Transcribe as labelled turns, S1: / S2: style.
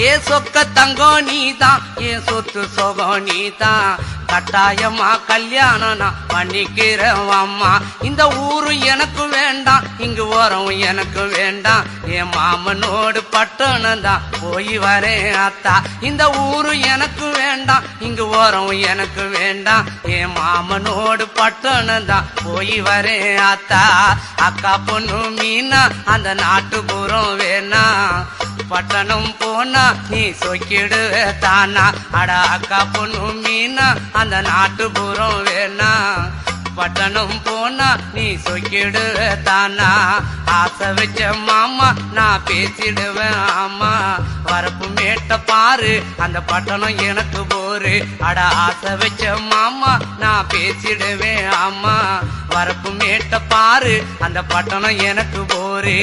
S1: ஏ சொக்க தங்கம் நீதான் ஏ சொத்து சொகம் நீதான் கட்டாயமா கல்யாணம் நான் பண்ணிக்கிறேன் அம்மா இந்த ஊரு எனக்கு வேண்டாம் இங்கு ஓரம் எனக்கு வேண்டாம். என் மாமனோடு பட்டணம் தான் போய் வரேன் அத்தா. இந்த ஊரு எனக்கு வேண்டாம் இங்கு ஓரம் எனக்கு வேண்டாம். என் மாமனோடு பட்டணம் தான் போய் வரேன் அத்தா. அக்கா பொண்ணு மீனா அந்த நாட்டுப்புறம் வேணா. பட்டணம் போனா நீ சொக்கிடுவே தானா? அட அக்கா பொண்ணு மீனா அந்த நாட்டுப்புறம் வேணா. பட்டணம் போனா நீ சொக்கிடுவே தானா? ஆசை வச்ச மாமா நான் பேசிடுவேன் ஆமா. வரப்பு மேட்ட பாரு அந்த பட்டணம் எனக்கு போரு. அட ஆசை வச்ச மாமா நான் பேசிடுவேன் ஆமா. வரப்பு மேட்ட பாரு அந்த பட்டணம் எனக்கு போரு.